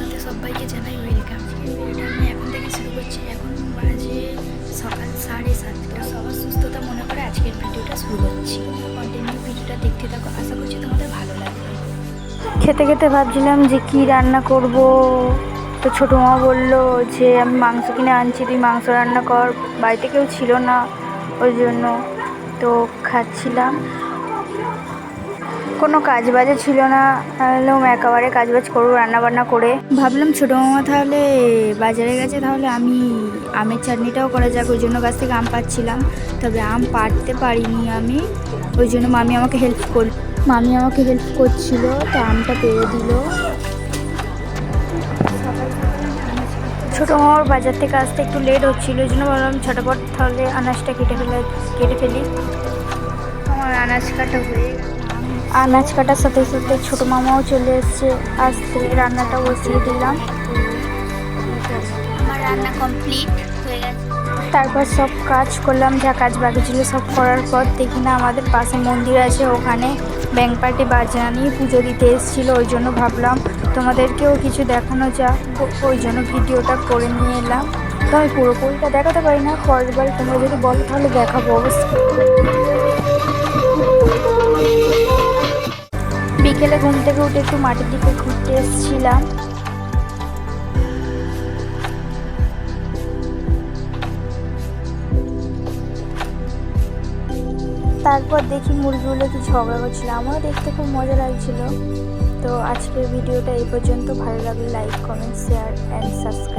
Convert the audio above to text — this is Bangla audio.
সাথে সবাইকে জানাই ওয়েলকাম আমি এখন থেকে শুরু করছি। এখন বাজে সকাল সাড়ে সাতটা। সবার সুস্থতা মনে করে আজকের ভিডিওটা শুরু করছি। কন্টিনিউ ভিডিওটা দেখতে থাকো। আশা করছি তোমাদের ভালো লাগবে। খেতে খেতে ভাবছিলাম যে কি রান্না করব। তো ছোটো মা বলল যে, আমি মাংস কিনে আনছি, তুই মাংস রান্না কর। বাড়িতে কেউ ছিল না, ওই জন্য। তো খাচ্ছিলাম। কোনো কাজ বাজে ছিল না, তাহলেও একেবারে কাজ বাজ করব রান্না বান্না করে। ভাবলাম ছোটো মামা তাহলে বাজারে গেছে, তাহলে আমি আমের চাটনিটাও করা যাক, ওই জন্য গাছ থেকে আম পাচ্ছিলাম। তবে আম পাড়তে পারিনি আমি, ওই জন্য মামি আমাকে হেল্প কর, মামি আমাকে হেল্প করছিল, তো আমটা পেরে দিল। ছোটো মামার বাজার থেকে আসতে একটু লেট হচ্ছিল, ওই জন্য ভাবলাম ছোটোপট তাহলে আনাজটা কেটে ফেলে, কেটে ফেলি। আমার আনাজ কাটা হয়ে গেল। আনাজ কাটার সাথে সাথে ছোটো মামাও চলে এসছে। আসতে রান্নাটা বসিয়ে দিলাম। আমার রান্না কমপ্লিট হয়ে গেছে। তারপর সব কাজ করলাম যা কাজ বাকি ছিল সব করার পর দেখি না আমাদের পাশে মন্দির আছে ওখানে ব্যাংক পার্টি বাজনা নিয়ে পুজো দিতে এসেছিল ওই জন্য ভাবলাম তোমাদেরকেও কিছু দেখানো যাক। ও- ওই জন্য ভিডিওটা করে নিয়ে এলাম। তো আমি পুরোপুরিটা দেখাতে পারি না পরের বার তোমরা যদি বলো তাহলে দেখাবো অবশ্যই। বিকেলে ঘুম থেকে উঠে একটু মাটির দিকে ঘুরতে এসেছিলাম। তারপর দেখি মুরগিগুলো কি ঝগড়া করছিল। আমারও দেখতে খুব মজা লাগছিল। তো আজকের ভিডিওটা এই পর্যন্ত। ভালো লাগলে like comment share and subscribe